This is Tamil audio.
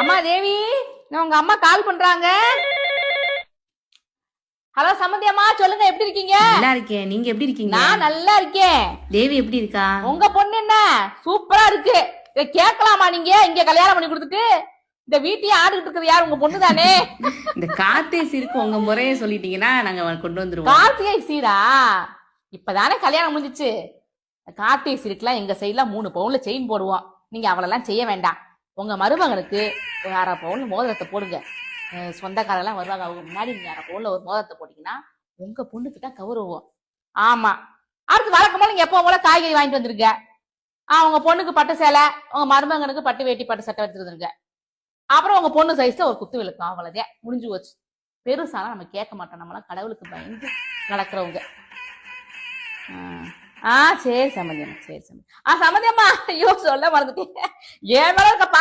அம்மா தேவி நான் உங்க அம்மா கால் பண்றாங்க. ஹலோ சம்மந்தி அம்மா சொல்லுங்க எப்படி இருக்கீங்க? நல்லா இருக்கேன். நீங்க எப்படி இருக்கீங்க? நான் நல்லா இருக்கேன். தேவி எப்படி இருக்கா? உங்க பொண்ணு என்ன? சூப்பரா இருக்கு. இதை கேட்கலாமா நீங்க? இங்க கல்யாணம் பண்ணி கொடுத்துட்டு. இந்த வீட்டையே ஆடுகிட்டு இருக்கிறது யார்? உங்க பொண்ணு தானே. இந்த காத்தே சிரிக்கு உங்க முறைய சொல்லிட்டீங்கன்னா நாங்க கொண்டு வந்துருவோம். கார்த்திகை சீரா? இப்பதானே கல்யாணம் முடிஞ்சிச்சு. கார்த்திகை சீருக்குலாம் எங்க சைடுல மூணு பவுன்ல செயின் போடுவோம். நீங்க அவளெல்லாம் செய்ய வேண்டாம். உங்க மருமகனுக்கு ஒரு அரை பவுன் மோதிரத்தை போடுங்க. சொந்தக்காரெல்லாம் வருவாங்க. அவங்க முன்னாடி நீங்க அரை பவுன்ல ஒரு மோதிரத்தை போட்டீங்கன்னா உங்க பொண்ணுக்கு தான் கௌரவம். ஆமா. அடுத்து வழக்கமா நீங்க எப்போ போல காய்கறி வாங்கிட்டு வந்துருங்க. ஆஹ் உங்க பொண்ணுக்கு பட்டு சேலை உங்க மருமகனுக்கு பட்டு வேட்டி பட்டு சட்டை எடுத்துருந்துருங்க அப்புறம் உங்க பொண்ணு சைஸ்ல ஒரு குத்து விளக்கம் அவ்வளவுதான். முடிஞ்சு போச்சு. பெருசாலாம் நம்ம கேட்க மாட்டோம். நம்மளாம் கடவுளுக்கு பயந்து நடக்கிறவங்க. ஆ. ஆ சரி சமந்தியம்மா சரி சம்மந்தி ஆ சமந்தியம்மா ஐயோ சொல்ல மறந்துட்டேன். ஏன் மேல இருக்க பா